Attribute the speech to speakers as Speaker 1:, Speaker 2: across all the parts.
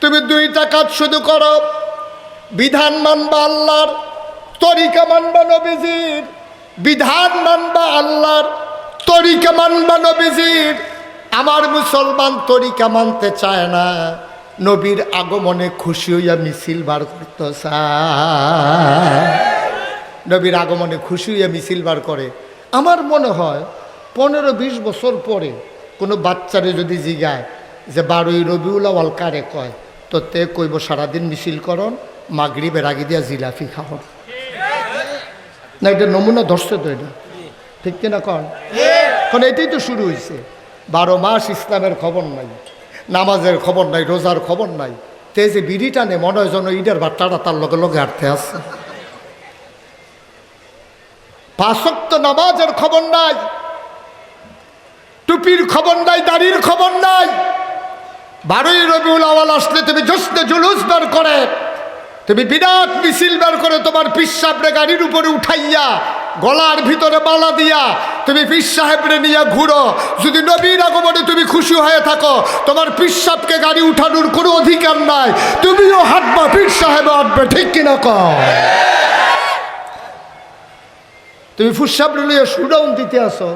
Speaker 1: তুমি দুইটা কাজ শুধু করো। বিধান মানবা আল্লাহর, তরিকা মানবা নবীজির। বিধান মানবা আল্লাহর, তরিকা মানবা নবীজির। আমার মুসলমান তরিকা মানতে চায় না। নবীর আগমনে খুশি হইয়া মিছিল বার করতে নবীর আগমনে খুশি হইয়া মিছিল বার করে। আমার মনে হয় পনেরো বিশ বছর পরে কোনো বাচ্চারে যদি জিগায় যে বারোই রবিউল আওয়াল কারে কয় তো তে কইব, সারাদিন মিছিল করন, মাগরিবের আগে দিয়া জিলাফি খাওয়ান না, এটা নমুনা ধরছে তো এটা। ঠিক কিনা কন? এখন এটাই তো শুরু হয়েছে বারো মাস ইসলামের খবর নাই, নামাজের খবর নাই, রোজার খবর নাই। তে যে বিড়ি টানে, মনে হয় যেন ঈদের বার্তাটা তার লগে লগে হাঁটতে আসছে। পাঁচক্ত নামাজের খবর নাই, টুপির খবর নাই, দাড়ির খবর নাই। বারোই রবিউল আওয়াল আসলে তুমি জোসনে জুলুস বের করে, তুমি বিরাট মিছিল বের করে তোমার পিস সাহেবরে গাড়ির উপরে উঠাইয়া, গলার ভিতরে বালা দিয়া তুমি পিস সাহেবরে নিয়ে ঘুরো। যদি নবীর আগমনে তুমি খুশি হয়ে থাকো, তোমার পিস সাহেবকে গাড়ি উঠানোর কোনো অধিকার নাই। তুমিও হাঁটবা পীর সাহেব হাঁটবে ঠিক কিনা কর তুমি ফুসাবরে নিয়ে সুডাউন দিতে আসো।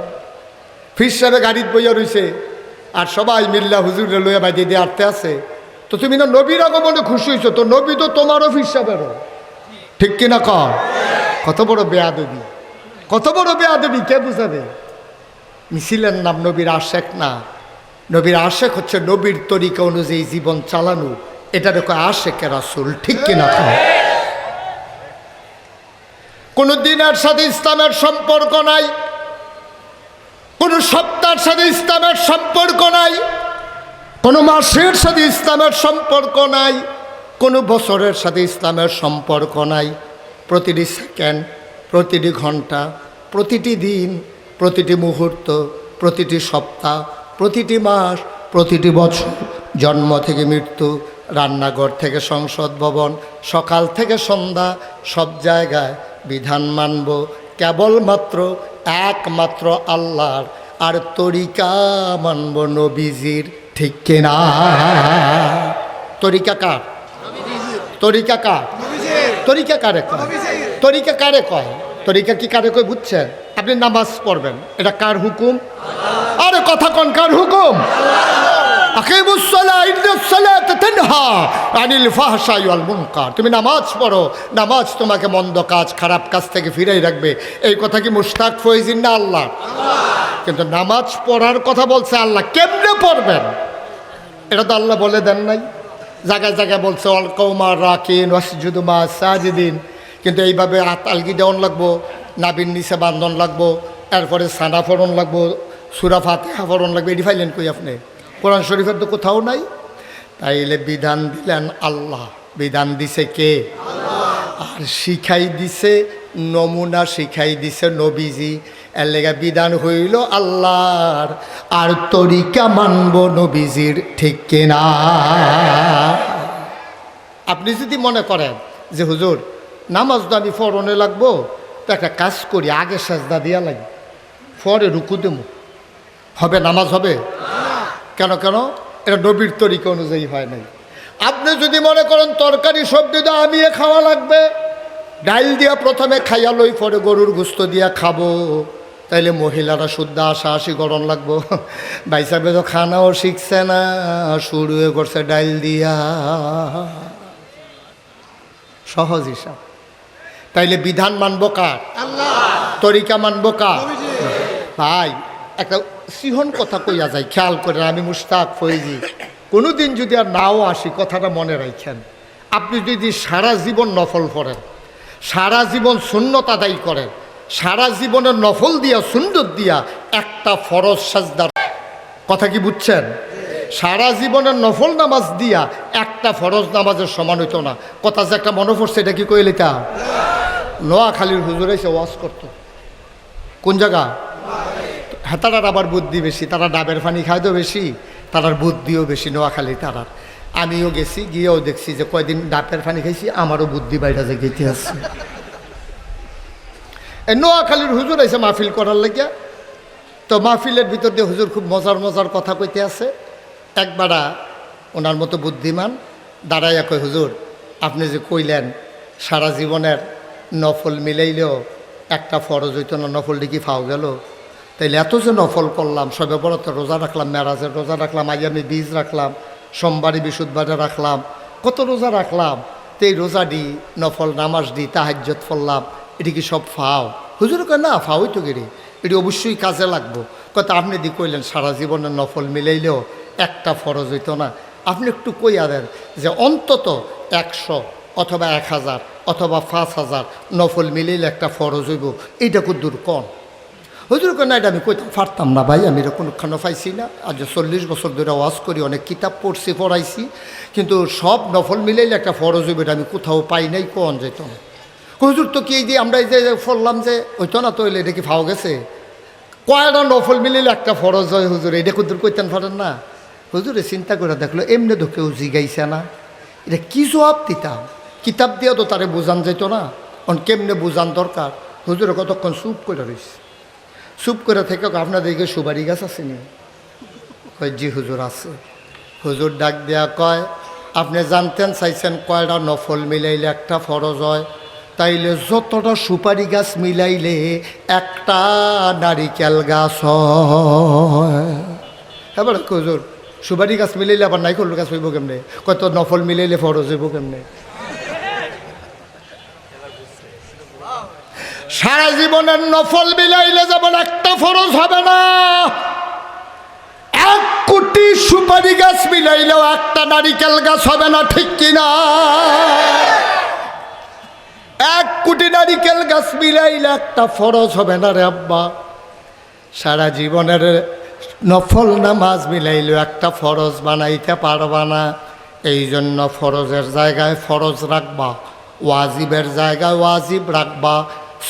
Speaker 1: ফির সাহেবে গাড়িত বইয়া রইছে। আর সবাই মিল্লা হুজুরে লইয়া ভাই দিয়ে আটতে আছে। তো তুমি না নবীর আগমনে খুশি হয়েছো তো নবী তো তোমারও ফির সাহেবেরও ঠিক কিনা কর? কত বড় বেয়াদবি। কত বড় বেয়াদবি, কে বুঝাবে? মিছিলের নাম নবীর আশেক না। নবীর আশেক হচ্ছে নবীর তরিকা অনুযায়ী জীবন চালানো। এটা দেখো আশেকের আসল ঠিক কিনা কর? কোনো দিনের সাথে ইসলামের সম্পর্ক নাই। কোনো সপ্তাহের সাথে ইসলামের সম্পর্ক নাই, কোনো মাসের সাথে ইসলামের সম্পর্ক নাই, কোনো বছরের সাথে ইসলামের সম্পর্ক নাই। প্রতিটি সেকেন্ড, প্রতিটি ঘণ্টা, প্রতিটি দিন, প্রতিটি মুহূর্ত, প্রতিটি সপ্তাহ, প্রতিটি মাস, প্রতিটি বছর, জন্ম থেকে মৃত্যু, রান্নাঘর থেকে সংসদ ভবন, সকাল থেকে সন্ধ্যা, সব জায়গায় বিধান মানব, কেবলমাত্র একমাত্র আল্লাহর। আর তরিকা মানব নবীজির, ঠিক কিনা তরিকা কার? তরিকা কার? তরিকা কারে কয়? তরিকা কারে কয়? তরিকা কি কারে কয় বুঝছেন? আপনি নামাজ পড়বেন। এটা কার হুকুম? আরে কথা কন, কার হুকুম? তুমি নামাজ পড়ো, নামাজ তোমাকে মন্দ কাজ, খারাপ কাজ থেকে ফিরাই রাখবে। এই কথা কি মুশতাক ফয়জিন না আল্লাহ কিন্তু নামাজ পড়ার কথা বলছে আল্লাহ, কেমনে পড়বেন? এটা তো আল্লাহ বলে দেন নাই। জায়গায় জায়গায় বলছে, অল কৌমার রাকিন ওয়াসজুদুমা সাজিদিন। কিন্তু এইভাবে আলগি দেওয়ান লাগবো নাবিন নিচে বান্ধন লাগবো, এরপরে সানা ফরন লাগবো, সুরা ফাতেহা ফরন লাগবে, এটি ফাইলেন কই আপনি? কোরআন শরীফের তো কোথাও নাই। তাইলে বিধান দিলেন আল্লাহ। বিধান দিছে কে? আর শিখাই দিছে নমুনা শিখাই দিছে নবীজি। এর লেগা বিধান হইল আল্লাহর। আর তরিকা মানব নবীজির ঠিক কিনা আপনি যদি মনে করেন যে হুজুর নামাজ আমি ফরনে লাগবো তো একটা কাজ করি আগে সাজদা দিয়া লাগবে ফরে রুকু দেবো। হবে নামাজ হবে? কেন কেন? এটা নবীর তরিকা অনুযায়ী হয় নাই। আপনি যদি মনে করেন তরকারি সবজি দিয়ে আমি খাওয়া লাগবে ডাইল দিয়া প্রথমে খাইয়া লই পরে গরুর গুস্ত দিয়া খাব। তাইলে মহিলারা শুদ্ধ আসা আসি গরম লাগবো। বাইসাবে তো খানাও শিখছে না শুরু হয়ে করছে ডাইল দিয়া। সহজ হিসাব। তাইলে বিধান মানবো কার? তরিকা মানবো কার? ভাই একটা সিহন কথা কইয়া যায়, খেয়াল করে আমি মুস্তাক ফৈজি। কোনোদিন যদি আর নাও আসি, কথাটা মনে রাখেন। আপনি যদি সারা জীবন নফল করেন সারা জীবন শূন্যত আদায় করেন, সারা জীবনের নফল দিয়া সুন্দর দিয়া একটা ফরজ সাজদার কথা কি বুঝছেন? সারা জীবনের নফল নামাজ দিয়া একটা ফরজ নামাজের সমান হইতো না। কথা যে একটা মনে পড়ছে, এটা কি কইলে তা নোয়াখালীর হুজুর এসে ওয়াজ করতো। কোন জায়গা? হ্যাঁ তারার আবার বুদ্ধি বেশি, তারা ডাবের পানি খায় তো বেশি, তারার বুদ্ধিও বেশি নোয়াখালী তারার। আমিও গেছি, গিয়েও দেখছি যে কয়দিন ডাবের পানি খাইছি, আমারও বুদ্ধি বাইরে যে গেতে আসছে নোয়াখালীর হুজুর এসে মাহফিল করার লাগিয়া। তো মাহফিলের ভিতর দিয়ে হুজুর খুব মজার মজার কথা কইতে আছে। একবারা ওনার মতো বুদ্ধিমান, দাঁড়াইয়া কই হুজুর, আপনি যে কইলেন সারা জীবনের নফল মিলাইলেও একটা ফরজ হইতো না নফলটি কি ফাও গেল। তাইলে এত যে নফল করলাম, সবে বড়তে রোজা রাখলাম, মেরাজের রোজা রাখলাম আজ আমি বীজ রাখলাম, সোমবারে বিশুদ্ধবারে রাখলাম, কত রোজা রাখলাম, তো এই রোজা দি, নফল নামাজ দি তাহাজ্জত ফললাম এটি কি সব ফাও? হুজুর কয়, না ফাওই তো গেরে এটি অবশ্যই কাজে লাগবো। কত আপনি দি কইলেন, সারা জীবনের নফল মিলাইলেও একটা ফরজ হইতো না। আপনি একটু কইয়া দেন যে অন্তত একশো অথবা এক হাজার অথবা পাঁচ হাজার নফল মিলাইলে একটা ফরজ হইব, এইটা দূর কম হুজুর না, এটা আমি কইতে পারতাম না ভাই, আমি এরকম খানো পাইছি না। আজ চল্লিশ বছর ধরে ওয়াজ করি, অনেক কিতাব পড়ছি, পড়াইছি, কিন্তু সব নফল মিলাইলে একটা ফরজ হইবে আমি কোথাও পাই নাই, কন যেত হুজুর, তো কি যে আমরা এই যে ফললাম যে ওইতো না তো হইলে এটা কি ফাও গেছে? কয়টা নফল মিলিলে একটা ফরজ হয় হুজুর, এটা কুদুর কইতেন পারেন না? হুজুরে চিন্তা করে দেখল, এমনি তো কেউ জিগাইছে না। এটা কি জবাব দিতাম? কিতাব দিয়ে তো তারে বোঝান যেত না। অন কেমনে বোঝান দরকার? হুজুরে কতক্ষণ চুপ করে রয়েছে চুপ করে থেকে আপনাদের দিকে সুবারি গাছ আসেনি কয়, জি, হুজুর আছে। হুজুর ডাক দেয়া কয়, আপনি জানতেন, চাইছেন কয়টা নফল মিলাইলে একটা ফরজ হয়? তাইলে যতটা সুপারি গাছ মিলাইলে একটা নারিকেল গাছ হয়। এবার হুজুর, সুপারি গাছ মিলাইলে আবার নাইকল গাছ হইব কেমনে? কত নফল মিলাইলে ফরজ হইব কেমনে? সারা জীবনের নফল মিলাইলে যেমন একটা ফরজ হবে না, এক কোটি সুপারি গাছ মিলাইলেও একটা নারিকেল গাছ হবে না, ঠিক কিনা এক কোটি নারিকেল গাছ মিলাইলে একটা ফরজ হবে না রে আব্বা। সারা জীবনের নফল নামাজ মিলাইলেও একটা ফরজ বানাইতে পারবা না। এই জন্য ফরজের জায়গায় ফরজ রাখবা, ওয়াজিবের জায়গায় ওয়াজিব রাখবা।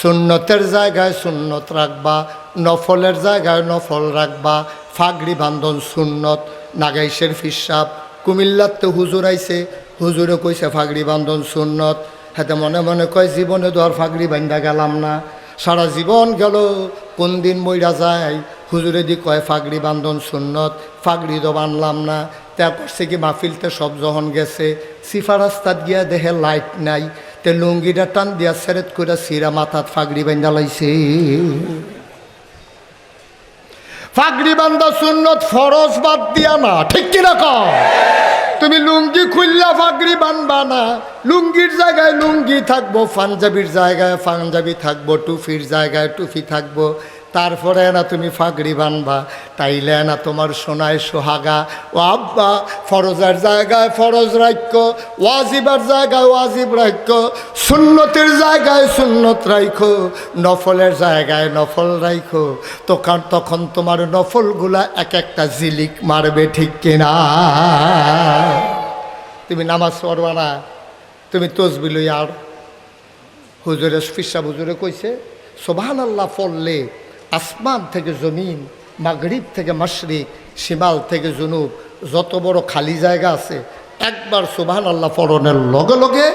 Speaker 1: সুন্নতের জায়গায় সুন্নত রাখবা, নফলের জায়গায় নফল রাখবা, ফাগড়ি বান্ধন সুন্নত, নাগাইশের ফিসাব। কুমিল্লার তো হুজুর আইছে হুজুরে কইছে ফাগড়ি বান্ধন সুন্নত। হাতে মনে মনে কয়, জীবনে তো আর ফাগড়ি বান্ধা গেলাম না। সারা জীবন গেল, কোন দিন মইরা যায় হুজুরে দি কয়, ফাগড়ি বান্ধন সুন্নত, ফাগড়ি তো বানলাম না। তা করছে কি, মাহফিলতে সব যখন গেছে, সিফা রাস্তাত গিয়া দেহে লাইট নাই। তে লুঙ্গিটা টান দিয়া সেরেত করে সিরা মাথাত ফাগড়ি বান্ধা লাইছে। ফাগড়ি বান্ধা সুন্নত ফরজ বাদ দিয়া না, ঠিক কিনা কম তুমি লুঙ্গি খুললা, ফাগড়ি বানবা না। লুঙ্গির জায়গায় লুঙ্গি থাকব, পাঞ্জাবির জায়গায় পাঞ্জাবি থাকব, টুফির জায়গায় টুফি থাকব। তারপরে না তুমি ফাগড়ি বানবা, তাইলে না তোমার সোনায় সোহাগা। ও আব্বা, ফরজের জায়গায় ফরজ রাখ্য ওয়াজিবার জায়গায় ওয়াজিব রাখ্য সুন্নতের জায়গায় সুন্নত রাখো নফলের জায়গায় নফল রাখো তখন তখন তোমার নফলগুলা এক একটা জিলিক মারবে ঠিক কিনা? তুমি নামাজ পড়বা না, তুমি তসবি লই আর হুজুরে ফিসা হুজুরে কইছে সোভান আল্লাহ পড়লে আসমান থেকে জমিন, মাগরীব থেকে মাশরিক, শিমাল থেকে জুনুব, যত বড় খালি জায়গা আছে, একবার সুবাহ আল্লাহ পড়নের লগে লগে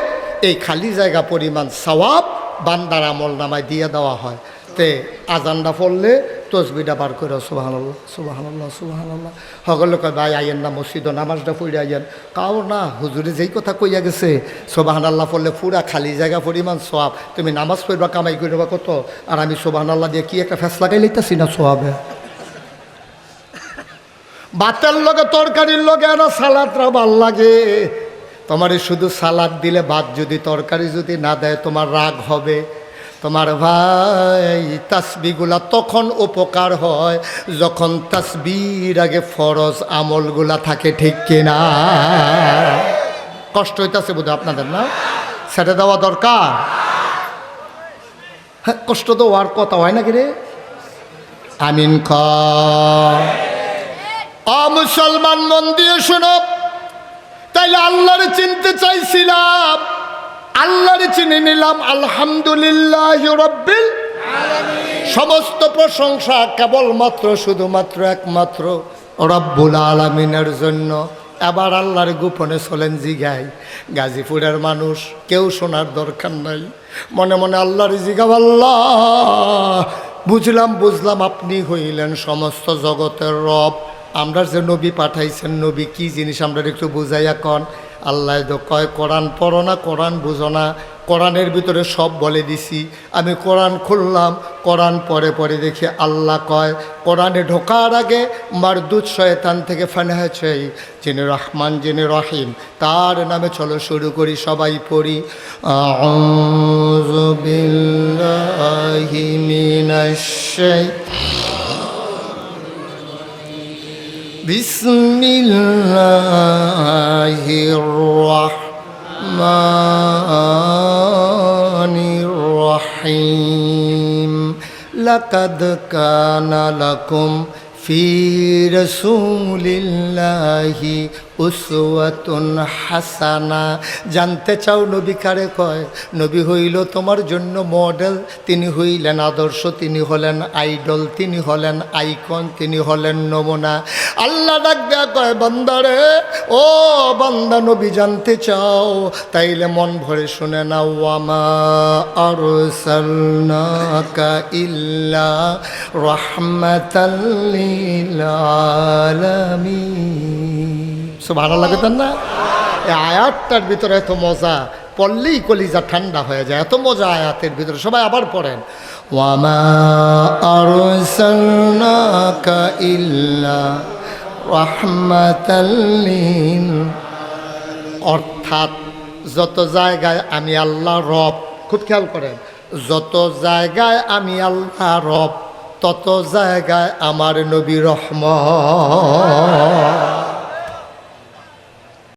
Speaker 1: এই খালি জায়গা পরিমাণ সওয়াব বান্দার আমল নামায় দিয়ে দেওয়া হয়। তে আজানটা পড়লে তসবিটা বার করে সুবাহান আল্লাহ সুবাহান আল্লাহ সকলে কয় ভাই, আইয়েন না মসজিদ নামাজটা পড়ে আইয়েন। কাও না, হুজুরে যেই কথা কইয়া গেছে সোবাহান আল্লাহ পড়লে পুরা খালি জায়গা পরিমাণ সোয়াব তুমি নামাজ পড়বা, কামাই করবা কত? আর আমি সোবাহান আল্লাহ দিয়ে কি একটা ফেস লাগাই লইতেছি না সোয়াবে ভাতের লগে, তরকারির লগে আর সালাদরা ভালো লাগে। তোমার শুধু সালাদ দিলে ভাত যদি তরকারি যদি না দেয়, তোমার রাগ হবে। তোমার ভাই তাসবিগুলা তখন উপকার হয়, যখন তাসবির আগে ফরজ আমলগুলা থাকে ঠিক কিনা? কষ্ট হইতাছে বোধ আপনাদের, না? ছেড়ে দেওয়া দরকার? হ্যাঁ কষ্ট তো হওয়ার কথা হয় নাকি রে? আমিন খ মুসলমান মন দিয়ে শোনো, তাইলে আল্লাহর চিনতে চাইছিলাম। চিনে নিলাম, আলহামদুলিল্লাহ সমস্ত প্রশংসা কেবলমাত্র, শুধুমাত্র একমাত্র রব্বুল আলমিনের জন্য। এবার আল্লাহর গোপনে চলেন জিগাই। গাজীপুরের মানুষ, কেউ শোনার দরকার নাই। মনে মনে আল্লাহর জিগাব, আল্লাহ। বুঝলাম বুঝলাম, আপনি হইলেন সমস্ত জগতের রব। আমরা যে নবী পাঠাইছেন, নবী কি জিনিস আমরা একটু বুঝাইয়া কন? আল্লাহ কয়, কোরআন পড়ো না, কোরআন বুঝো না। কোরআনের ভিতরে সব বলে দিছি। আমি কোরআন খুললাম, কোরআন পরে পরে দেখি আল্লাহ কয়, কোরআনে ঢোকার আগে মারদুদ শয়তান থেকে ফানাছে যিনি রহমান, যিনি রহিম, তার নামে চলো শুরু করি, সবাই পড়ি। আউযু বিল্লাহি الرحمن الرحيم. لقد كان لكم في رسول الله উসওয়াতুন হাসানা। জানতে চাও নবী কারে কয়? নবী হইল তোমার জন্য মডেল। তিনি হইলেন আদর্শ, তিনি হলেন আইডল, তিনি হলেন আইকন, তিনি হলেন নমুনা। আল্লাহ ডাক দেয়া কয়, বান্দারে, ও বান্দা, নবী জানতে চাও। তাইলে মন ভরে শুনে নাও, ওয়ামা আরসালনাকা ইল্লা রাহমাতাল লিল আলামিন। ভালো লাগতেন না? এই আয়াতটার ভিতরে এত মজা, পড়লেই কলিজা ঠান্ডা হয়ে যায়, এত মজা আয়াতের ভিতরে, সবাই আবার পড়েন। ওয়ামা অর্থাৎ যত জায়গায় আমি আল্লাহ রব, খুব খেয়াল করেন, যত জায়গায় আমি আল্লাহ রব, তত জায়গায় আমার নবী রহমান